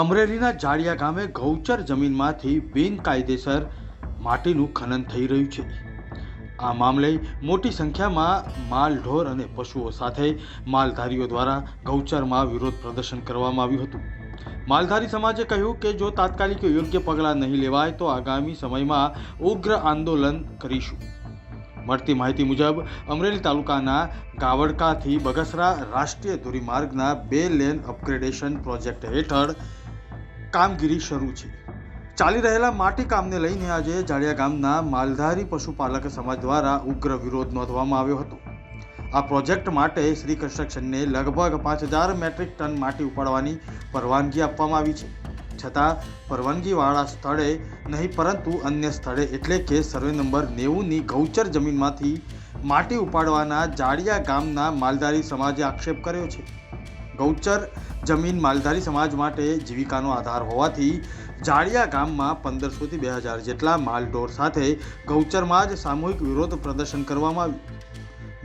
અમરેલીના જાડિયા ગામે ગૌચર જમીનમાંથી બિનકાયદેસર માટીનું ખનન થઈ રહ્યું છે. આ મામલે મોટી સંખ્યામાં માલ ઢોર અને પશુઓ સાથે માલધારીઓ દ્વારા ગૌચરમાં વિરોધ પ્રદર્શન કરવામાં આવ્યું હતું. માલધારી સમાજે કહ્યું કે જો તાત્કાલિક યોગ્ય પગલાં નહીં લેવાય તો આગામી સમયમાં ઉગ્ર આંદોલન કરીશું. મળતી માહિતી મુજબ, અમરેલી તાલુકાના ગાવડકાથી બગસરા રાષ્ટ્રીય ધોરીમાર્ગના બે લેન અપગ્રેડેશન પ્રોજેક્ટ હેઠળ કામગીરી શરૂ છે. ચાલી રહેલા માટી કામને લઈને આજે જાડિયા ગામના માલધારી પશુપાલક સમાજ દ્વારા ઉગ્ર વિરોધ નોંધવામાં આવ્યો હતો. આ પ્રોજેક્ટ માટે શ્રી કન્સ્ટ્રક્શનને લગભગ પાંચ હજાર મેટ્રિક ટન માટી ઉપાડવાની પરવાનગી આપવામાં આવી છે. છતાં, પરવાનગીવાળા સ્થળે નહીં, પરંતુ અન્ય સ્થળે એટલે કે સર્વે નંબર નેવુંની ગૌચર જમીનમાંથી માટી ઉપાડવાના જાડિયા ગામના માલધારી સમાજે આક્ષેપ કર્યો છે. ગૌચર જમીન માલધારી સમાજ માટે જીવિકાનો આધાર હોવાથી જાળિયા ગામમાં પંદરસોથી બે હજાર જેટલા માલઢોર સાથે ગૌચરમાં જ સામૂહિક વિરોધ પ્રદર્શન કરવામાં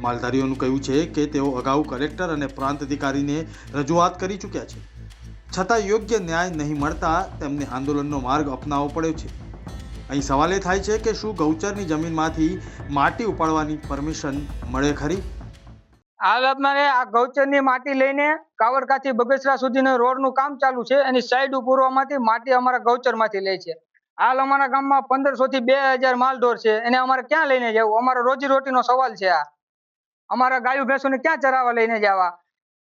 માલધારીઓનું કહ્યું છે કે તેઓ અગાઉ કલેક્ટર અને પ્રાંત અધિકારીને રજૂઆત કરી ચૂક્યા છે. છતાં યોગ્ય ન્યાય નહીં મળતા તેમને આંદોલનનો માર્ગ અપનાવવો પડ્યો છે. અહીં સવાલ એ થાય છે કે શું ગૌચરની જમીનમાંથી માટી ઉપાડવાની પરમિશન મળે ખરી? હાલ અમારે આ અમારા ગૌચરમાંથી લે છે. ક્યાં લઈને સવાલ છે અમારા ગાયો ભેંસોને ક્યાં ચરાવવા લઈને જવા?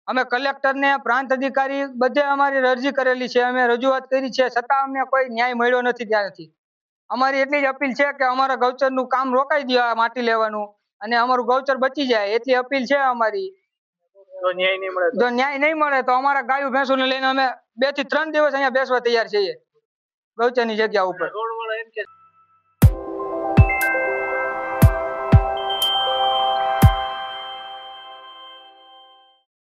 અમે કલેક્ટરને, પ્રાંત અધિકારી બધે અમારી અરજી કરેલી છે. અમે રજૂઆત કરી છે. છતાં અમને કોઈ ન્યાય મળ્યો નથી ત્યાંથી અમારી એટલી જ અપીલ છે કે અમારા ગૌચરનું કામ રોકાઈ દો આ માટી લેવાનું. અને અમારું ગૌચર બચી જાય એટલી અપીલ છે અમારી. તો ન્યાય નહીં મળે તો? જો ન્યાય નહીં મળે તો અમારા ગાયું ભેંસોને લઈને અમે બેથી ત્રણ દિવસ અહીંયા બેસવા તૈયાર છીએ. ગૌચરની જગ્યા ઉપર.